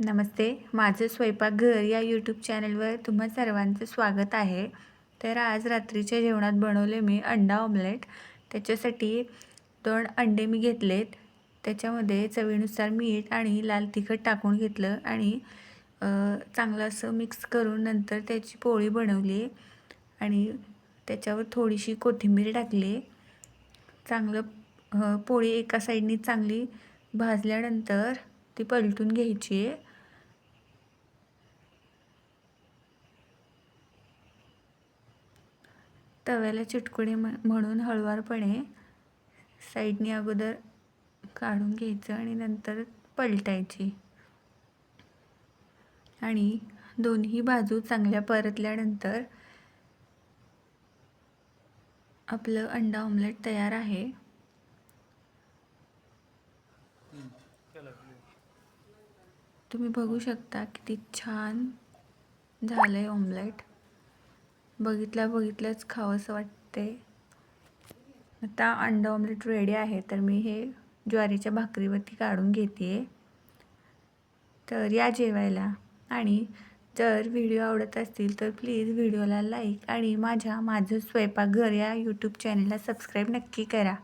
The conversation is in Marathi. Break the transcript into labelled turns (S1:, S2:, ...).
S1: नमस्ते. माझं स्वयंपाकघर या यूट्यूब चॅनलवर तुम्हा सर्वांचं स्वागत आहे. तर आज रात्रीच्या जेवणात बनवले मी अंडा ऑमलेट त्याच्यासाठी दोन अंडे मी घेतलेत. त्याच्यामध्ये चवीनुसार मीठ आणि लाल तिखट टाकून घेतलं आणि चांगलं असं मिक्स करून नंतर त्याची पोळी बनवली आणि त्याच्यावर थोडीशी कोथिंबीर टाकली. चांगलं पोळी एका साईडनी चांगली भाजल्यानंतर ती पलटून घ्यायची. आहे तव्याला चिटकुणे म म्हणून हळुवारपणे साईडने अगोदर काढून घ्यायचं आणि नंतर पलटायची. आणि दोन्ही बाजू चांगल्या परतल्यानंतर आपलं अंडा ऑमलेट तयार आहे. तुम्ही बघू शकता किती छान झालं आहे ऑमलेट. बघितल्या बघितलंच खावंसं वाटते आता अंडा ऑमलेट रेडी आहे तर मी हे ज्वारीच्या भाकरीवरती काढून घेते तर या जेवायला. आणि जर व्हिडिओ आवडत असतील तर प्लीज व्हिडिओला लाईक आणि माझ्या माझं स्वयंपाकघर या यूट्यूब चॅनलला सबस्क्राईब नक्की करा.